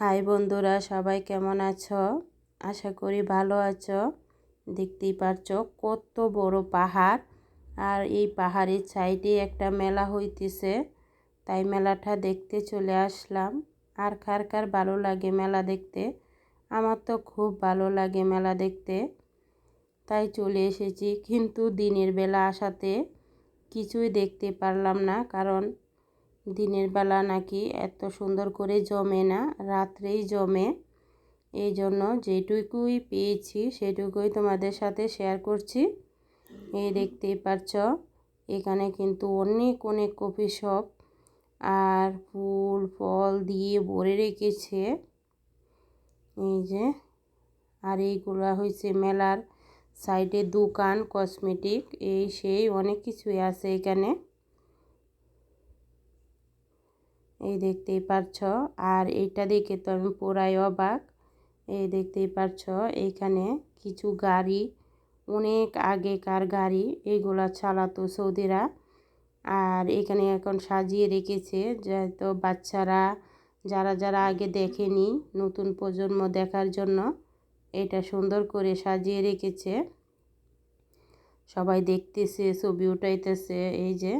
High বন্ধুরা, সবাই কেমন আছো? আশা করি ভালো আছো। দেখতেই পারছ কত বড় পাহাড়। আর এই পাহাড়ের সাইডে একটা মেলা হইতেছে। তাই মেলাটা দেখতে চলে আসলাম। আর কার কার ভালো লাগে মেলা দেখতে? আমার তো খুব ভালো লাগে মেলা দেখতে। তাই চলে এসেছি। কিন্তু দিনের বেলা আসাতে কিছুই দেখতে পারলাম না। কারণ দিনের বেলা নাকি এত সুন্দর করে জমে না, রাত্রেই জমে। এই জন্য যেটুকুই পেয়েছি, সেটুকুই তোমাদের সাথে শেয়ার করছি। এই দেখতেই পাচ্ছ এখানে কিন্তু অনেক অনেক কফি শপ আর ফুল, ফল দিয়ে ভরে রেখেছে। এই যে, আর এইগুলো হয়েছে মেলার সাইডে দোকান কসমেটিক এই সেই অনেক কিছুই আছে এখানে। এই দেখতেই পারছ। আর এইটা দেখে তো আমি পুরাই অবাক। এই দেখতেই পারছ এইখানে কিছু গাড়ি, অনেক আগেকার গাড়ি এইগুলা চালাতো সৌদিরা। আর এখানে এখন সাজিয়ে রেখেছে, যেহেতু বাচ্চারা, যারা যারা আগে দেখেনি, নতুন প্রজন্ম দেখার জন্য, এটা সুন্দর করে সাজিয়ে রেখেছে। সবাই দেখতেছে, ছবি উঠাইতেছে, এই যে,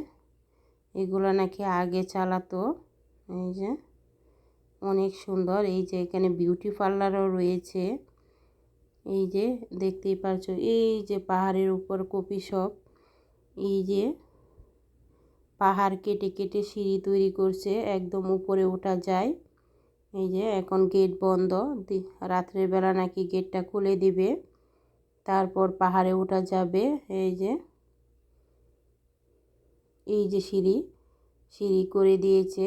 এগুলো নাকি আগে চালাতো। এই যে, অনেক সুন্দর। এই যে এখানে বিউটি পার্লারও রয়েছে। এই যে দেখতেই পারছ, এই যে পাহাড়ের উপর কপি শপ এই যে পাহাড় কেটে কেটে সিঁড়ি তৈরি করছে, একদম উপরে ওঠা যায়। এই যে এখন গেট বন্ধ রাত্রের বেলা নাকি গেটটা খুলে দিবে। তারপর পাহাড়ে ওঠা যাবে, এই যে। এই যে সিঁড়ি সিঁড়ি করে দিয়েছে।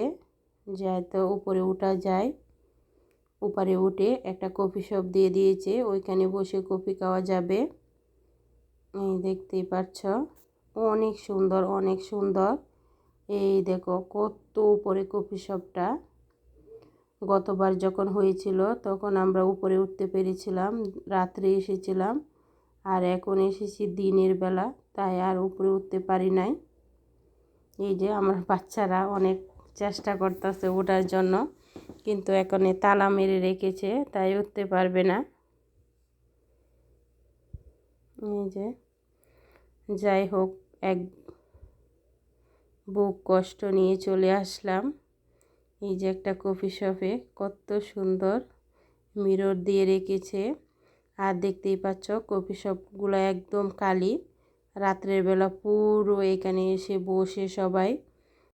যাতে উপরে ওঠা যায় উপরে উঠে একটা কফি শপ দিয়ে দিয়েছে, ওইখানে বসে কফি খাওয়া যাবে। এই দেখতেই পাচ্ছ, অনেক সুন্দর অনেক সুন্দর। এই দেখো কত উপরে কফি শপটা। গতবার যখন হয়েছিল তখন আমরা উপরে উঠতে পেরেছিলাম, রাত্রে এসেছিলাম, আর এখন এসেছি দিনের বেলা, তাই আর উপরে উঠতে পারি নাই। এই যে আমার বাচ্চারা অনেক চেষ্টা করতেছে ওঠার জন্য। কিন্তু এখন তালা মেরে রেখেছে, তাই উঠতে পারবে না। যে, যাই হোক, এক বুক কষ্ট নিয়ে চলে আসলাম। এই যে একটা কফি শপে, কত সুন্দর মিরর দিয়ে রেখেছে। আর দেখতেই পাচ্ছ, কফি শপগুলো একদম কালি রাত্রের বেলা পুরো এখানে এসে বসে সবাই।